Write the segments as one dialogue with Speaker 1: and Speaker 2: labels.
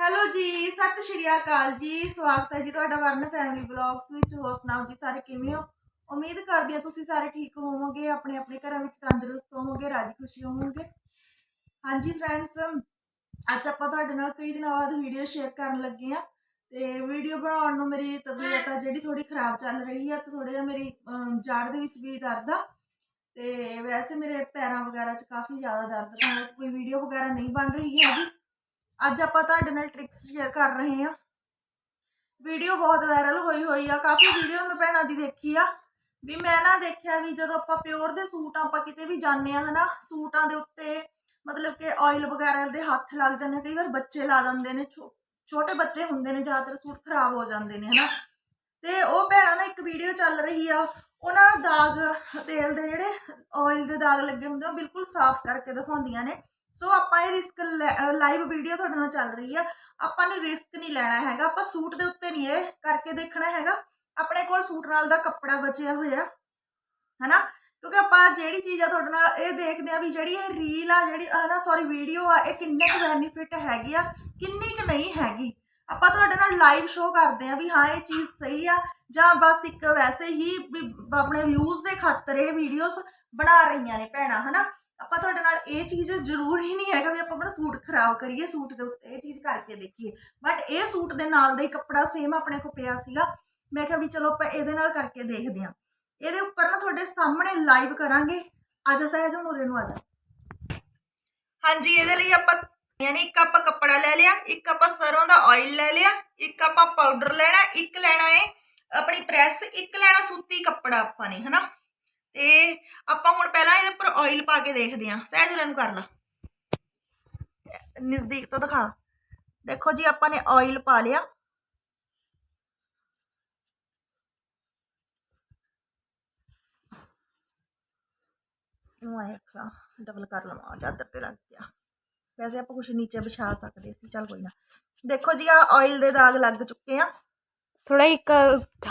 Speaker 1: Hello ਜੀ, ਸਤਿ ਸ਼੍ਰੀ ਅਕਾਲ ਜੀ। ਸਵਾਗਤ ਹੈ ਜੀ ਤੁਹਾਡਾ ਵਰਨ ਫੈਮਿਲੀ ਬਲੌਗਸ ਵਿੱਚ। ਹੋਰ ਸੁਣਾਓ ਜੀ ਸਾਰੇ ਕਿਵੇਂ ਹੋ? ਉਮੀਦ ਕਰਦੀ ਹਾਂ ਤੁਸੀਂ ਸਾਰੇ ਠੀਕ ਹੋਵੋਗੇ, ਆਪਣੇ ਆਪਣੇ ਘਰਾਂ ਵਿੱਚ ਤੰਦਰੁਸਤ ਹੋਵੋਗੇ, ਰਾਜੀ ਖੁਸ਼ੀ ਹੋਵੋਗੇ। ਹਾਂਜੀ ਫਰੈਂਡਸ ਅੱਜ ਆਪਾਂ ਤੁਹਾਡੇ ਨਾਲ ਕਈ ਦਿਨਾਂ ਬਾਅਦ ਵੀਡੀਓ ਸ਼ੇਅਰ ਕਰਨ ਲੱਗੇ ਆ ਤੇ ਵੀਡੀਓ ਬਣਾਉਣ ਨੂੰ ਮੇਰੀ ਤਬੀਅਤ ਆ ਜਿਹੜੀ ਥੋੜੀ ਖਰਾਬ ਚੱਲ ਰਹੀ ਆ, ਤੇ ਥੋੜਾ ਜਿਹਾ ਮੇਰੀ ਜਾੜ ਦੇ ਵਿੱਚ ਵੀ ਦਰਦ ਆ। ਤੇ ਵੈਸੇ ਮੇਰੇ ਪੈਰਾਂ ਵਗੈਰਾ 'ਚ ਕਾਫੀ ਜ਼ਿਆਦਾ ਦਰਦ ਤਾਂ ਕੋਈ ਵੀਡੀਓ ਵਗੈਰਾ ਨਹੀਂ ਬਣ ਰਹੀ ਹੈਗੀ। ਅੱਜ ਆਪਾਂ ਤੁਹਾਡੇ ਨਾਲ ਟ੍ਰਿਕਸ ਸ਼ੇਅਰ ਕਰ ਰਹੇ ਹਾਂ। ਵੀਡੀਓ ਬਹੁਤ ਵਾਇਰਲ ਹੋਈ ਹੋਈ ਆ ਕਾਫੀ ਵੀਡੀਓ ਮੈਂ ਭੈਣਾਂ ਦੀ ਦੇਖੀ ਆ। ਵੀ ਮੈਂ ਨਾ ਦੇਖਿਆ ਵੀ ਜਦੋਂ ਆਪਾਂ ਪਿਓਰ ਦੇ ਸੂਟ ਆਪਾਂ ਕਿਤੇ ਵੀ ਜਾਂਦੇ ਆ ਹਨਾ ਸੂਟਾਂ ਦੇ ਉੱਤੇ ਮਤਲਬ ਕਿ ਆਇਲ ਵਗੈਰਾ ਦੇ ਹੱਥ ਲੱਗ ਜਾਂਦੇ ਆ, ਕਈ ਵਾਰ ਬੱਚੇ ਲਾ ਦਿੰਦੇ ਨੇ ਛੋ- ਛੋਟੇ ਬੱਚੇ ਹੁੰਦੇ ਨੇ ਜ਼ਿਆਦਾਤਰ ਸੂਟ ਖਰਾਬ ਹੋ ਜਾਂਦੇ ਨੇ ਹਨਾ। ਤੇ ਉਹ ਭੈਣਾਂ ਨਾ ਇੱਕ ਵੀਡੀਓ ਚੱਲ ਰਹੀ ਆ ਉਹਨਾਂ ਦਾਗ ਤੇਲ ਦੇ ਜਿਹੜੇ ਆਇਲ ਦੇ ਦਾਗ ਲੱਗੇ ਹੁੰਦੇ ਆ ਉਹ ਬਿਲਕੁਲ ਸਾਫ਼ ਕਰਕੇ ਦਿਖਾਉਂਦੀਆਂ ਨੇ। ਸੋ ਆਪਾਂ ਇਹ ਰਿਸਕ ਲਾਈਵ ਵੀਡੀਓ ਤੁਹਾਡੇ ਨਾਲ ਚੱਲ ਰਹੀ ਆ। ਆਪਾਂ ਨੇ ਰਿਸਕ ਨਹੀਂ ਲੈਣਾ ਹੈਗਾ। ਆਪਾਂ ਸੂਟ ਦੇ ਉੱਤੇ ਨਹੀਂ ਇਹ ਕਰਕੇ ਦੇਖਣਾ ਹੈਗਾ। ਆਪਣੇ ਕੋਲ ਸੂਟ ਨਾਲ ਦਾ ਕੱਪੜਾ ਬਚਿਆ ਹੋਇਆ। ਹਨਾ? ਕਿਉਂਕਿ ਆਪਾਂ ਜਿਹੜੀ ਚੀਜ਼ ਆ ਤੁਹਾਡੇ ਨਾਲ ਇਹ ਦੇਖਦੇ ਆ ਵੀ ਜਿਹੜੀ ਇਹ ਰੀਲ ਆ, ਜਿਹੜੀ ਹਨਾ ਸੌਰੀ ਵੀਡੀਓ ਆ, ਇਹ ਕਿੰਨੇ ਕੁ ਬੈਨੀਫਿਟ ਹੈਗੀ ਆ, ਕਿੰਨੀ ਕੁ ਨਹੀਂ ਹੈਗੀ। ਆਪਾਂ ਤੁਹਾਡੇ ਨਾਲ ਲਾਈਵ ਸ਼ੋਅ ਕਰਦੇ ਆ ਵੀ ਹਾਂ, ਇਹ ਚੀਜ਼ ਸਹੀ ਆ, ਜਾਂ ਬਸ ਇੱਕ ਵੈਸੇ ਹੀ ਆਪਣੇ ਵਿਊਜ਼ ਦੇ ਖਾਤਰ ਇਹ ਵੀਡੀਓਜ਼ ਬਣਾ ਰਹੀਆਂ ਨੇ ਭੈਣਾਂ, ਹਨਾ? ਆਪਾਂ ਤੁਹਾਡੇ ਨਾਲ ਇਹ ਚੀਜ਼ ਜ਼ਰੂਰ ਹੀ ਨਹੀਂ ਹੈਗਾ ਵੀ ਆਪਾਂ ਆਪਣਾ ਸੂਟ ਖਰਾਬ ਕਰੀਏ, ਸੂਟ ਦੇ ਉੱਤੇ ਇਹ ਚੀਜ਼ ਕਰਕੇ ਦੇਖੀਏ। ਬਟ ਇਹ ਸੂਟ ਦੇ ਨਾਲ ਦਾ ਹੀ ਕੱਪੜਾ ਸੇਮ ਆਪਣੇ ਕੋਲ ਪਿਆ ਸੀਗਾ। ਮੈਂ ਕਿਹਾ ਵੀ ਚਲੋ ਆਪਾਂ ਇਹਦੇ ਨਾਲ ਕਰਕੇ ਦੇਖਦੇ ਹਾਂ। ਇਹਦੇ ਉੱਪਰ ਨਾ ਤੁਹਾਡੇ ਸਾਹਮਣੇ ਲਾਈਵ ਕਰਾਂਗੇ। ਅੱਜ ਸਹਿਜ ਹੁਣ ਉਰੇ ਨੂੰ ਆ ਜਾ। ਹਾਂਜੀ, ਇਹਦੇ ਲਈ ਆਪਾਂ ਯਾਨੀ ਇੱਕ ਆਪਾਂ ਕੱਪੜਾ ਲੈ ਲਿਆ, ਇੱਕ ਆਪਾਂ ਸਰੋਂ ਦਾ ਆਇਲ ਲੈ ਲਿਆ, ਇੱਕ ਆਪਾਂ ਪਾਊਡਰ ਲੈਣਾ, ਇੱਕ ਲੈਣਾ ਹੈ ਆਪਣੀ ਪ੍ਰੈਸ ਇੱਕ ਲੈਣਾ ਸੂਤੀ ਕੱਪੜਾ ਆਪਾਂ ਨੇ, ਹਨਾ? ਤੇ ਆਪਾਂ ਹੁਣ ਪਹਿਲਾਂ ਇਹਦੇ ਉੱਪਰ ਆਇਲ ਪਾ ਕੇ ਦੇਖਦੇ ਹਾਂ। ਸਹਿਜ ਉਰੇ ਨੂੰ ਕਰ ਲਾ। ਨਜ਼ਦੀਕ ਤੋਂ ਦਿਖਾ। ਦੇਖੋ ਜੀ, ਆਪਾਂ ਨੇ ਆਇਲ ਪਾ ਲਿਆ। ਨੂੰ ਆਏ ਰੱਖ ਲਾ ਡਬਲ ਕਰ ਲਵਾਂ ਚਾਦਰ ਤੇ ਲੱਗ ਗਿਆ। ਵੈਸੇ ਆਪਾਂ ਕੁਝ ਨੀਚੇ ਵਿਛਾ ਸਕਦੇ ਸੀ, ਚੱਲ ਕੋਈ ਨਾ। ਦੇਖੋ ਜੀ ਆ ਆਇਲ ਦੇ ਦਾਗ ਲੱਗ ਚੁੱਕੇ ਆ।
Speaker 2: ਥੋੜਾ ਇੱਕ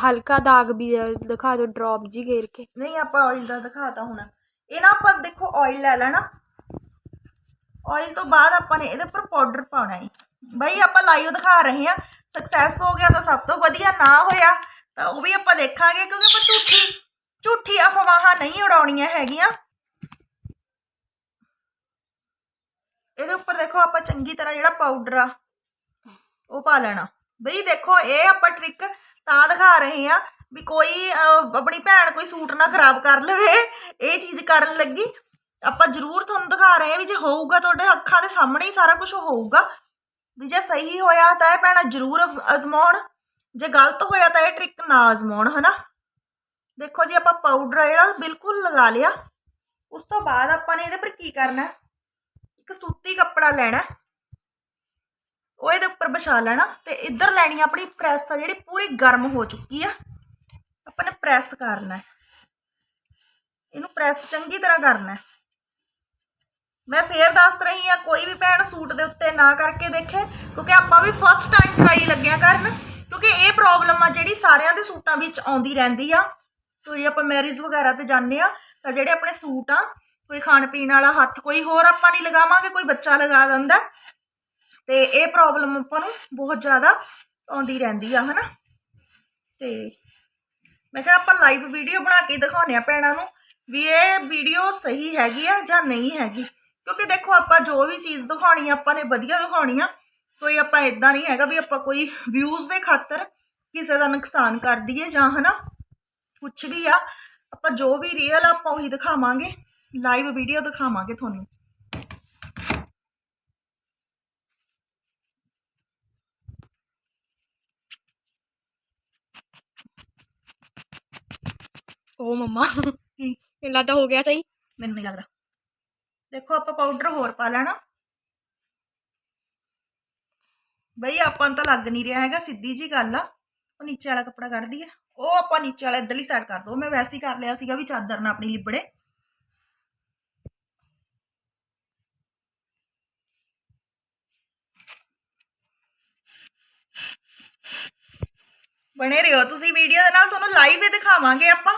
Speaker 2: ਹਲਕਾ ਦਾਗ ਵੀ ਹੈ, ਦਿਖਾ ਦਿਓ ਡ੍ਰੌਪ ਜੀ ਘੇਰ ਕੇ
Speaker 1: ਨਹੀਂ ਆਪਾਂ ਆਇਲ ਦਾ ਦਿਖਾਤਾ ਹੁਣ ਇਹ ਨਾ ਆਪਾਂ ਦੇਖੋ ਆਇਲ ਲੈ ਲੈਣਾ ਆਇਲ ਤੋਂ ਬਾਅਦ ਆਪਾਂ ਨੇ ਇਹਦੇ ਉੱਪਰ ਪਾਊਡਰ ਪਾਉਣਾ ਹੈ ਬਈ ਆਪਾਂ ਲਾਈਵ ਦਿਖਾ ਰਹੇ ਹਾਂ ਸਕਸੈਸ ਹੋ ਗਿਆ ਤਾਂ ਸਭ ਤੋਂ ਵਧੀਆ ਨਾ ਹੋਇਆ ਤਾਂ ਉਹ ਵੀ ਆਪਾਂ ਦੇਖਾਂਗੇ ਕਿਉਂਕਿ ਆਪਾਂ ਝੂਠੀ ਝੂਠੀ ਅਫਵਾਹਾਂ ਨਹੀਂ ਉਡਾਉਣੀਆਂ ਹੈਗੀਆਂ ਇਹਦੇ ਉੱਪਰ ਦੇਖੋ ਆਪਾਂ ਚੰਗੀ ਤਰ੍ਹਾਂ ਜਿਹੜਾ ਪਾਊਡਰ ਆ ਉਹ ਪਾ ਲੈਣਾ ਬਈ ਦੇਖੋ, ਇਹ ਆਪਾਂ ਟ੍ਰਿਕ ਤਾਂ ਦਿਖਾ ਰਹੇ ਆ ਵੀ ਕੋਈ ਆਪਣੀ ਭੈਣ ਕੋਈ ਸੂਟ ਨਾ ਖਰਾਬ ਕਰ ਲਵੇ, ਇਹ ਚੀਜ਼ ਕਰਨ ਲੱਗੀ। ਆਪਾਂ ਜ਼ਰੂਰ ਤੁਹਾਨੂੰ ਦਿਖਾ ਰਹੇ ਆ ਵੀ ਜੇ ਹੋਊਗਾ ਤੁਹਾਡੇ ਅੱਖਾਂ ਦੇ ਸਾਹਮਣੇ ਹੀ ਸਾਰਾ ਕੁਝ ਹੋਊਗਾ। ਵੀ ਜੇ ਸਹੀ ਹੋਇਆ ਤਾਂ ਇਹ ਭੈਣਾਂ ਜ਼ਰੂਰ ਅਜ਼ਮਾਉਣ। ਜੇ ਗਲਤ ਹੋਇਆ ਤਾਂ ਇਹ ਟ੍ਰਿਕ ਨਾ ਅਜ਼ਮਾਉਣ, ਹਨਾ? ਦੇਖੋ ਜੀ, ਆਪਾਂ ਪਾਊਡਰ ਜਿਹੜਾ, ਬਿਲਕੁਲ ਲਗਾ ਲਿਆ। ਉਸ ਤੋਂ ਬਾਅਦ ਆਪਾਂ ਨੇ ਇਹਦੇ ਪਰ ਕੀ ਕਰਨਾ? ਇੱਕ ਸੂਤੀ ਕੱਪੜਾ ਲੈਣਾ। ਉਹ ਇਹਦੇ ਉੱਪਰ ਵਿਛਾ ਲੈਣਾ ਤੇ ਇੱਧਰ ਲੈਣੀ ਆ ਆਪਣੀ ਪ੍ਰੈਸ ਆ ਜਿਹੜੀ ਪੂਰੀ ਗਰਮ ਹੋ ਚੁੱਕੀ ਆ। ਆਪਾਂ ਨੇ ਪ੍ਰੈਸ ਕਰਨਾ ਹੈ। ਇਹਨੂੰ ਪ੍ਰੈਸ ਚੰਗੀ ਤਰ੍ਹਾਂ ਕਰਨਾ ਹੈ। ਮੈਂ ਫੇਰ ਦੱਸ ਰਹੀ ਆ, ਕੋਈ ਵੀ ਭੈਣ ਸੂਟ ਦੇ ਉੱਤੇ ਨਾ ਕਰਕੇ ਦੇਖੇ, ਕਿਉਂਕਿ ਆਪਾਂ ਵੀ ਫਸਟ ਟਾਈਮ ਟਰਾਈ ਲੱਗਿਆ ਕਰਨ, ਕਿਉਂਕਿ ਇਹ ਪ੍ਰੋਬਲਮ ਆ ਜਿਹੜੀ ਸਾਰਿਆਂ ਦੇ ਸੂਟਾਂ ਵਿੱਚ ਆਉਂਦੀ ਰਹਿੰਦੀ ਆ। ਕੋਈ ਆਪਾਂ ਮੈਰਿਜ ਵਗੈਰਾ ਤੇ ਜਾਂਦੇ ਆ, ਤਾਂ ਜਿਹੜੇ ਆਪਣੇ ਸੂਟ ਆ, ਕੋਈ ਖਾਣ ਪੀਣ ਵਾਲਾ ਹੱਥ ਕੋਈ ਹੋਰ ਆਪਾਂ ਨਹੀਂ ਲਗਾਵਾਂਗੇ, ਕੋਈ ਬੱਚਾ ਲਗਾ ਦਿੰਦਾ। ਤੇ ਇਹ ਪ੍ਰੋਬਲਮ ਆਪਾਂ ਨੂੰ ਬਹੁਤ ਜ਼ਿਆਦਾ ਆਉਂਦੀ ਰਹਿੰਦੀ ਆ, ਹਨਾ? ਤੇ ਮੈਂ ਕਿਹਾ ਆਪਾਂ ਲਾਈਵ ਵੀਡੀਓ ਬਣਾ ਕੇ ਦਿਖਾਉਂਦੇ ਆ ਭੈਣਾਂ ਨੂੰ ਵੀ ਇਹ ਵੀਡੀਓ ਸਹੀ ਹੈਗੀ ਆ ਜਾਂ ਨਹੀਂ ਹੈਗੀ। ਕਿਉਂਕਿ ਦੇਖੋ, ਆਪਾਂ ਜੋ ਵੀ ਚੀਜ਼ ਦਿਖਾਉਣੀ ਆ, ਆਪਾਂ ਨੇ ਵਧੀਆ ਦਿਖਾਉਣੀ ਆ। ਕੋਈ ਆਪਾਂ ਇਦਾਂ ਨਹੀਂ ਹੈਗਾ ਵੀ ਆਪਾਂ ਕੋਈ ਵਿਊਜ਼ ਦੇ ਖਾਤਰ ਕਿਸੇ ਦਾ ਨੁਕਸਾਨ ਕਰ ਦਈਏ ਜਾਂ, ਹਨਾ? ਕੁਛ ਵੀ ਆ, ਆਪਾਂ ਜੋ ਵੀ ਰੀਅਲ ਆਪਾਂ ਉਹੀ ਦਿਖਾਵਾਂਗੇ। ਲਾਈਵ ਵੀਡੀਓ ਦਿਖਾਵਾਂਗੇ ਤੁਹਾਨੂੰ।
Speaker 2: ਓ ਮੰਮਾ। ਮੈਨੂੰ ਲੱਗਦਾ ਹੋ ਗਿਆ ਸਹੀ।
Speaker 1: ਮੈਨੂੰ ਨਹੀਂ ਲੱਗਦਾ। ਦੇਖੋ, ਆਪਾਂ ਪਾਊਡਰ ਹੋਰ ਪਾ ਲੈਣਾ। ਬਈ, ਆਪਾਂ ਨੂੰ ਤਾਂ ਲੱਗ ਨਹੀਂ ਰਿਹਾ ਹੈਗਾ, ਸਿੱਧੀ ਜੀ ਗੱਲ ਆ। ਉਹ ਨੀਚੇ ਵਾਲਾ ਕੱਪੜਾ ਕੱਢ ਦਈਏ ਉਹ ਆਪਾਂ ਨੀਚੇ ਵਾਲਾ ਇੱਧਰਲੀ ਸਾਈਡ ਕਰ ਦੋ। ਮੈਂ ਵੈਸੇ ਹੀ ਕਰ ਲਿਆ ਸੀਗਾ ਵੀ ਚਾਦਰ ਨਾ ਆਪਣੀ ਲਿਬੜੇ। ਬਣੇ ਰਹੋ ਤੁਸੀਂ ਵੀਡੀਓ ਦੇ ਨਾਲ। ਤੁਹਾਨੂੰ ਲਾਈਵ ਹੀ ਦਿਖਾਵਾਂਗੇ ਆਪਾਂ।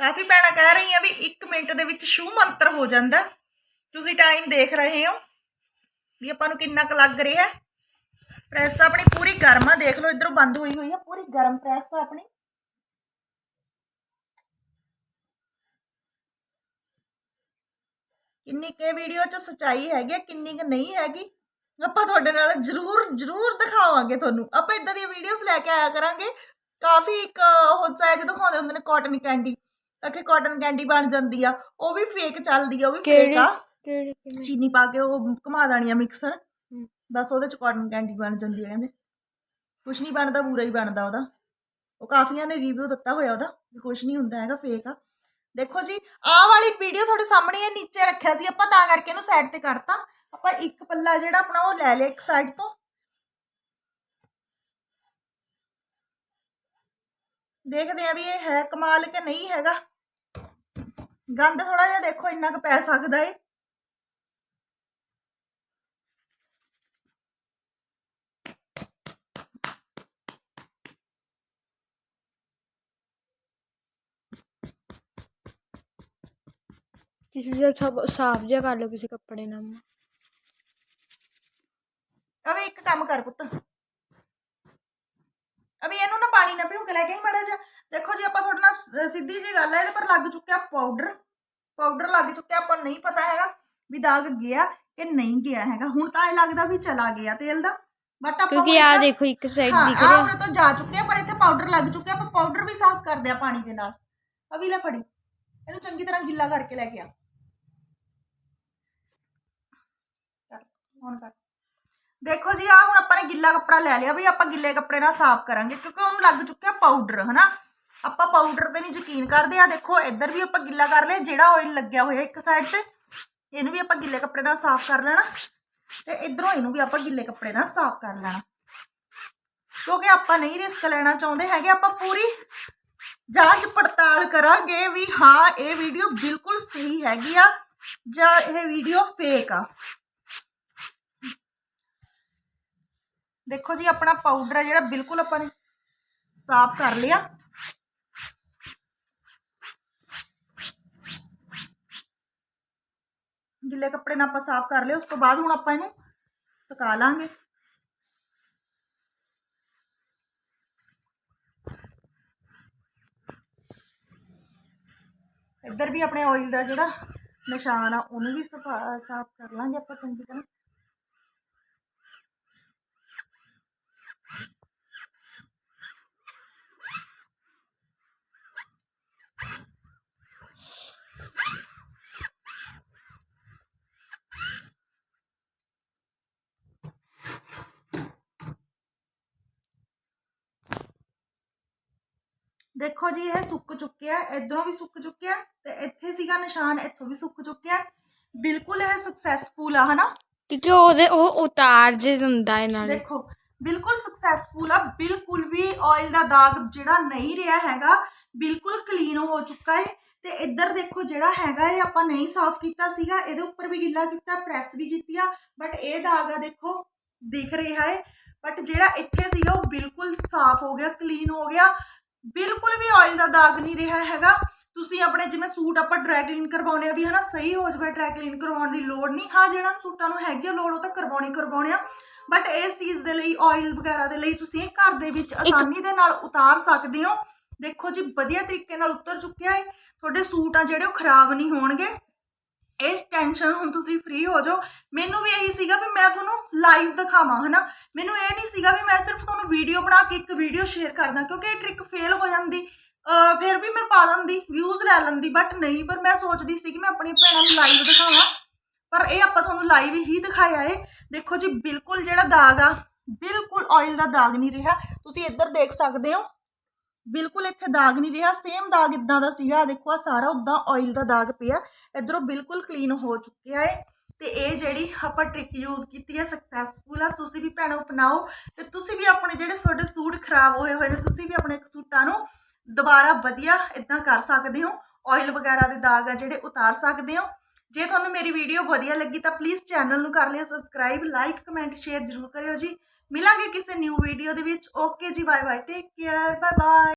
Speaker 1: ਕਾਫੀ ਭੈਣਾਂ ਕਹਿ ਰਹੀਆਂ ਵੀ 1 ਮਿੰਟ ਦੇ ਵਿੱਚ ਸ਼ੂ ਮੰਤਰ ਹੋ ਜਾਂਦਾ। ਤੁਸੀਂ ਟਾਈਮ ਦੇਖ ਰਹੇ ਹੋ ਵੀ ਆਪਾਂ ਨੂੰ ਕਿੰਨਾ ਕੁ ਲੱਗ ਰਿਹਾ। ਪ੍ਰੈਸ ਆਪਣੀ ਪੂਰੀ ਗਰਮ ਆ ਦੇਖ ਲਓ ਇਧਰੋਂ ਬੰਦ ਹੋਈ ਹੋਈ ਆ ਪੂਰੀ ਗਰਮ ਪ੍ਰੈਸ ਆ ਆਪਣੀ। ਕਿੰਨੀ ਕੇ ਵੀਡੀਓ ਚ ਸਚਾਈ ਹੈਗੀ ਆ, ਕਿੰਨੀ ਕੁ ਨਹੀਂ ਹੈਗੀ। ਆਪਾਂ ਤੁਹਾਡੇ ਨਾਲ ਜਰੂਰ ਜਰੂਰ ਦਿਖਾਵਾਂਗੇ ਤੁਹਾਨੂੰ। ਆਪਾਂ ਇਦਾਂ ਦੀਆਂ ਵੀਡੀਓਜ਼ ਲੈ ਕੇ ਆਇਆ ਕਰਾਂਗੇ। ਕਾਫੀ ਇੱਕ ਉਹ ਸਾਈਜ਼ ਦਿਖਾਉਂਦੇ ਹੁੰਦੇ ਨੇ ਕਾਟਨ ਕੈਂਡੀ ਕਿ ਕਾਟਨ ਕੈਂਡੀ ਬਣ ਜਾਂਦੀ ਆ। ਉਹ ਵੀ ਫੇਕ ਚੱਲਦੀ ਆ ਉਹ ਵੀ ਫੇਕ ਆ।
Speaker 2: ਕਿਹੜੀ?
Speaker 1: ਚੀਨੀ ਪਾ ਕੇ ਉਹ ਘੁਮਾ ਦੇਣੀ ਆ ਮਿਕਸਰ। ਬਸ ਉਹਦੇ ਚ ਕਾਟਨ ਕੈਂਡੀ ਬਣ ਜਾਂਦੀ ਹੈ ਕਹਿੰਦੇ। ਕੁਛ ਨਹੀਂ ਬਣਦਾ ਬੁਰਾ ਹੀ ਬਣਦਾ ਉਹਦਾ। ਉਹ ਕਾਫੀਆਂ ਨੇ ਰਿਵਿਊ ਦਿੱਤਾ ਹੋਇਆ ਉਹਦਾ ਕਿ ਕੁਛ ਨਹੀਂ ਹੁੰਦਾ ਹੈਗਾ ਫੇਕ ਆ। ਦੇਖੋ ਜੀ ਆਹ ਵਾਲੀ ਵੀਡੀਓ ਤੁਹਾਡੇ ਸਾਹਮਣੇ ਇਹ ਨੀਚੇ ਰੱਖਿਆ ਸੀ ਆਪਾਂ ਤਾਂ ਕਰਕੇ ਇਹਨੂੰ ਸਾਈਡ ਤੇ ਕੱਢਤਾ ਆਪਾਂ ਇੱਕ ਪੱਲਾ ਜਿਹੜਾ ਆਪਣਾ ਉਹ ਲੈ ਲਿਆ ਇੱਕ ਸਾਈਡ ਤੋਂ। ਦੇਖਦੇ ਆ ਵੀ ਇਹ ਹੈ ਕਮਾਲ ਕਿ ਨਹੀਂ ਹੈਗਾ। ਗੰਦ ਥੋੜਾ ਜਿਹਾ ਦੇਖੋ ਇੰਨਾ ਕੁ ਪੈ ਸਕਦਾ ਏ।
Speaker 2: ਕਿਸੇ ਦਾ ਸਭ ਸਾਫ਼ ਜਿਹਾ ਕਰ ਲਓ ਕਿਸੇ ਕੱਪੜੇ ਨਾਲ
Speaker 1: ਅਵੇ ਇੱਕ ਕੰਮ ਕਰ ਪੁੱਤ। ਅਵੇ ਇਹਨੂੰ ਨਾ ਪਾਣੀ ਨਾ ਭਿਉਂ ਕੇ ਲੈ ਕੇ ਆਈ ਮੜਾ ਜਾ ਦੇਖੋ ਜੀ ਆਪਾਂ ਤੁਹਾਡੇ ਨਾਲ ਸ- ਸਿੱਧੀ ਜੀ ਗੱਲ ਹੈ ਇਹਦੇ ਪਰ ਲੱਗ ਚੁੱਕਿਆ ਪਾਊਡਰ ਪਾਊਡਰ ਲੱਗ ਚੁੱਕਿਆ ਆਪਾਂ ਨੂੰ ਨਹੀਂ ਪਤਾ ਹੈਗਾ ਵੀ ਦਾਗ ਗਿਆ ਕਿ ਨਹੀਂ ਗਿਆ ਹੈਗਾ। ਹੁਣ ਤਾਂ ਇਹ ਲੱਗਦਾ ਵੀ ਚਲਾ ਗਿਆ ਤੇਲ ਦਾ ਬਟ ਆਪਾਂ
Speaker 2: ਕਿਉਂਕਿ
Speaker 1: ਹੁਣ
Speaker 2: ਆ
Speaker 1: ਇਹਦਾ-
Speaker 2: ਦੇਖੋ ਇੱਕ ਸਾਈਡ
Speaker 1: ਹਾਂ
Speaker 2: ਦਿਖ
Speaker 1: ਆਹ
Speaker 2: ਰਿਹਾ
Speaker 1: ਉਰੇ ਤੋਂ ਜਾ ਚੁੱਕੇ ਆ ਪਰ ਇੱਥੇ ਪਾਊਡਰ ਲੱਗ ਚੁੱਕਿਆ ਆਪਾਂ ਪਾਊਡਰ ਵੀ ਸਾਫ਼ ਕਰਦੇ ਆ ਪਾਣੀ ਦੇ ਨਾਲ। ਅਵੀ ਲੈ ਫੜੀ। ਇਹਨੂੰ ਚੰਗੀ ਤਰ੍ਹਾਂ ਗਿੱਲਾ ਕਰਕੇ ਲੈ ਕੇ ਆ। ਕਰ, ਹੁਣ ਕਰ। ਦੇਖੋ ਜੀ ਆ ਹੁਣ ਆਪਾਂ ਨੇ ਗਿੱਲਾ ਕੱਪੜਾ ਲੈ ਲਿਆ ਵੀ ਆਪਾਂ ਗਿੱਲੇ ਕੱਪੜੇ ਨਾਲ ਸਾਫ਼ ਕਰਾਂਗੇ ਕਿਉਂਕਿ ਉਹਨੂੰ ਲੱਗ ਚੁੱਕਿਆ ਪਾਊਡਰ ਹਨਾ? ਆਪਾਂ ਪਾਊਡਰ ਤੇ ਨਹੀਂ ਯਕੀਨ ਕਰਦੇ ਆ ਦੇਖੋ, ਇੱਧਰ ਵੀ ਆਪਾਂ ਗਿੱਲਾ ਕਰ ਲਿਆ, ਜਿਹੜਾ ਆਇਲ ਲੱਗਿਆ ਹੋਇਆ ਇੱਕ ਸਾਈਡ ਤੇ, ਇਹਨੂੰ ਵੀ ਆਪਾਂ ਗਿੱਲੇ ਕੱਪੜੇ ਨਾਲ ਸਾਫ਼ ਕਰ ਲੈਣਾ ਤੇ ਇਧਰੋਂ ਇਹਨੂੰ ਵੀ ਆਪਾਂ ਗਿੱਲੇ ਕੱਪੜੇ ਨਾਲ ਸਾਫ਼ ਕਰ ਲੈਣਾ। ਕਿਉਂਕਿ ਆਪਾਂ ਨਹੀਂ ਰਿਸਕ ਲੈਣਾ ਚਾਹੁੰਦੇ ਹੈਗੇ, ਆਪਾਂ ਪੂਰੀ ਜਾਂਚ ਪੜਤਾਲ ਕਰਾਂਗੇ ਵੀ ਹਾਂ, ਇਹ ਵੀਡੀਓ ਬਿਲਕੁਲ ਸਹੀ ਹੈਗੀ ਆ ਜਾਂ ਇਹ ਵੀਡੀਓ ਫੇਕ ਆ। ਦੇਖੋ ਜੀ, ਆਪਣਾ ਪਾਊਡਰ ਆ ਜਿਹੜਾ ਬਿਲਕੁਲ ਆਪਾਂ ਨੇ ਸਾਫ਼ ਕਰ ਲਿਆ। ਗਿੱਲੇ ਕੱਪੜੇ ਨਾਲ ਆਪਾਂ ਸਾਫ਼ ਕਰ ਲਿਆ ਉਸ ਤੋਂ ਬਾਅਦ ਹੁਣ ਆਪਾਂ ਇਹਨੂੰ ਸੁਕਾ ਲਾਂਗੇ। ਇੱਧਰ ਵੀ ਆਪਣੇ ਆਇਲ ਦਾ ਜਿਹੜਾ ਨਿਸ਼ਾਨ ਆ, ਉਹਨੂੰ ਵੀ ਸਫਾ ਸਾਫ਼ ਕਰ ਲਾਂਗੇ ਆਪਾਂ ਚੰਗੀ ਤਰ੍ਹਾਂ। ਦੇਖੋ ਜੀ ਇਹ ਸੁੱਕ ਚੁੱਕਿਆ ਇਧਰੋਂ ਵੀ ਸੁੱਕ ਚੁੱਕਿਆ ਤੇ ਇੱਥੇ ਸੀਗਾ ਨਿਸ਼ਾਨ ਇੱਥੋਂ ਵੀ ਸੁੱਕ ਚੁੱਕਿਆ ਬਿਲਕੁਲ ਇਹ ਸਕਸੈਸਫੁਲ ਆ ਹਨਾ?
Speaker 2: ਕਿਉਂਕਿ ਉਹਦੇ ਉਹ ਉਤਾਰ ਜੇ ਦਿੰਦਾ ਹੈ ਨਾਲੇ
Speaker 1: ਦੇਖੋ ਬਿਲਕੁਲ ਸਕਸੈਸਫੁਲ ਆ ਬਿਲਕੁਲ ਵੀ ਆਇਲ ਦਾ ਦਾਗ ਜਿਹੜਾ ਨਹੀਂ ਰਿਹਾ ਹੈਗਾ ਬਿਲਕੁਲ ਕਲੀਨ ਹੋ ਚੁੱਕਾ ਹੈ। ਤੇ ਇੱਧਰ ਦੇਖੋ ਜਿਹੜਾ ਹੈਗਾ ਇਹ ਆਪਾਂ ਨਹੀਂ ਸਾਫ਼ ਕੀਤਾ ਸੀਗਾ ਇਹਦੇ ਉੱਪਰ ਵੀ ਗਿੱਲਾ ਕੀਤਾ ਪ੍ਰੈਸ ਵੀ ਕੀਤੀ ਆ ਬਟ ਇਹ ਦਾਗ ਆ ਦੇਖੋ ਦਿਖ ਰਿਹਾ ਹੈ। ਬਟ ਜਿਹੜਾ ਇੱਥੇ ਸੀਗਾ ਉਹ ਬਿਲਕੁਲ ਸਾਫ਼ ਹੋ ਗਿਆ ਕਲੀਨ ਹੋ ਗਿਆ। ਬਿਲਕੁਲ ਵੀ ਆਇਲ ਦਾ ਦਾਗ ਨਹੀਂ ਰਿਹਾ ਹੈਗਾ। ਤੁਸੀਂ ਆਪਣੇ ਜਿਵੇਂ ਸੂਟ ਆਪਾਂ ਡਰਾਈ ਕਲੀਨ ਕਰਵਾਉਣੇ ਆ ਵੀ ਹਨਾ ਸਹੀ ਹੋ ਜਾਵੇ ਡਰਾਈ ਕਲੀਨ ਕਰਵਾਉਣ ਦੀ ਲੋੜ ਨਹੀਂ। ਹਾਂ ਜਿਹੜਾ ਸੂਟਾਂ ਨੂੰ ਹੈਗੀ ਲੋੜ ਉਹ ਤਾਂ ਕਰਵਾਉਣੀ ਕਰਵਾਉਣੇ ਆ। ਬਟ ਇਸ ਚੀਜ਼ ਦੇ ਲਈ ਆਇਲ ਵਗੈਰਾ ਦੇ ਲਈ ਤੁਸੀਂ ਇਹ ਘਰ ਦੇ ਵਿੱਚ ਆਸਾਨੀ ਦੇ ਨਾਲ ਉਤਾਰ ਸਕਦੇ ਹੋ। ਦੇਖੋ ਜੀ ਵਧੀਆ ਤਰੀਕੇ ਨਾਲ ਉਤਰ ਚੁੱਕਿਆ ਹੈ ਤੁਹਾਡੇ ਸੂਟ ਆ ਜਿਹੜੇ ਉਹ ਖਰਾਬ ਨਹੀਂ ਹੋਣਗੇ। ਇਸ ਟੈਨਸ਼ਨ ਹੁਣ ਤੁਸੀਂ ਫ੍ਰੀ ਹੋ ਜਾਓ। ਮੈਨੂੰ ਵੀ ਇਹੀ ਸੀਗਾ ਵੀ ਮੈਂ ਤੁਹਾਨੂੰ ਲਾਈਵ ਦਿਖਾਵਾਂ, ਹਨਾ? ਮੈਨੂੰ ਇਹ ਨਹੀਂ ਸੀਗਾ ਵੀ ਮੈਂ ਸਿਰਫ ਤੁਹਾਨੂੰ ਵੀਡੀਓ ਬਣਾ ਕੇ ਇੱਕ ਵੀਡੀਓ ਸ਼ੇਅਰ ਕਰਦਾ, ਕਿਉਂਕਿ ਇਹ ਟ੍ਰਿਕ ਫੇਲ ਹੋ ਜਾਂਦੀ। ਫਿਰ ਵੀ ਮੈਂ ਪਾ ਲੈਂਦੀ ਵਿਊਜ਼ ਲੈ ਲੈਂਦੀ ਬਟ ਨਹੀਂ, ਪਰ ਮੈਂ ਸੋਚਦੀ ਸੀ ਕਿ ਮੈਂ ਆਪਣੀ ਭੈਣਾਂ ਨੂੰ ਲਾਈਵ ਦਿਖਾਵਾਂ। ਪਰ ਇਹ ਆਪਾਂ ਤੁਹਾਨੂੰ ਲਾਈਵ ਹੀ ਦਿਖਾਇਆ ਏ। ਦੇਖੋ ਜੀ, ਬਿਲਕੁਲ ਜਿਹੜਾ ਦਾਗ ਆ, ਬਿਲਕੁਲ ਆਇਲ ਦਾ ਦਾਗ ਨਹੀਂ ਰਿਹਾ। ਤੁਸੀਂ ਇੱਧਰ ਦੇਖ ਸਕਦੇ ਹੋ ਬਿਲਕੁਲ ਇੱਥੇ ਦਾਗ ਨਹੀਂ ਰਿਹਾ ਸੇਮ ਦਾਗ ਇਦਾਂ ਦਾ ਸੀਗਾ ਦੇਖੋ ਆ ਸਾਰਾ ਉਦਾਂ ਆਇਲ ਦਾ ਦਾਗ ਪਿਆ, ਇਧਰੋਂ ਬਿਲਕੁਲ ਕਲੀਨ ਹੋ ਚੁੱਕਿਆ ਏ ਤੇ ਇਹ ਜਿਹੜੀ ਆਪਾਂ ਟ੍ਰਿਕ ਯੂਜ਼ ਕੀਤੀ ਹੈ ਸਕਸੈਸਫੁਲ ਆ, ਤੁਸੀਂ ਵੀ ਭੈਣੋ ਅਪਣਾਓ ਤੇ ਤੁਸੀਂ ਵੀ ਆਪਣੇ ਜਿਹੜੇ ਤੁਹਾਡੇ ਸੂਟ ਖਰਾਬ ਹੋਏ ਹੋਏ ਨੇ, ਤੁਸੀਂ ਵੀ ਆਪਣੇ ਸੂਟਾਂ ਨੂੰ ਦੁਬਾਰਾ ਵਧੀਆ ਇਦਾਂ ਕਰ ਸਕਦੇ ਹੋ ਆਇਲ ਵਗੈਰਾ ਦੇ ਦਾਗ ਆ ਜਿਹੜੇ ਉਤਾਰ ਸਕਦੇ ਹੋ। ਜੇ ਤੁਹਾਨੂੰ ਮੇਰੀ ਵੀਡੀਓ ਵਧੀਆ ਲੱਗੀ ਤਾਂ ਪਲੀਜ਼ ਚੈਨਲ ਨੂੰ ਕਰ ਲਿਓ ਸਬਸਕ੍ਰਾਈਬ ਲਾਈਕ ਕਮੈਂਟ ਸ਼ੇਅਰ ਜ਼ਰੂਰ ਕਰਿਓ ਜੀ। ਮਿਲਾਂਗੇ ਕਿਸੇ ਨਿਊ ਵੀਡੀਓ ਦੇ ਵਿੱਚ। ਓਕੇ ਜੀ bye bye take care bye bye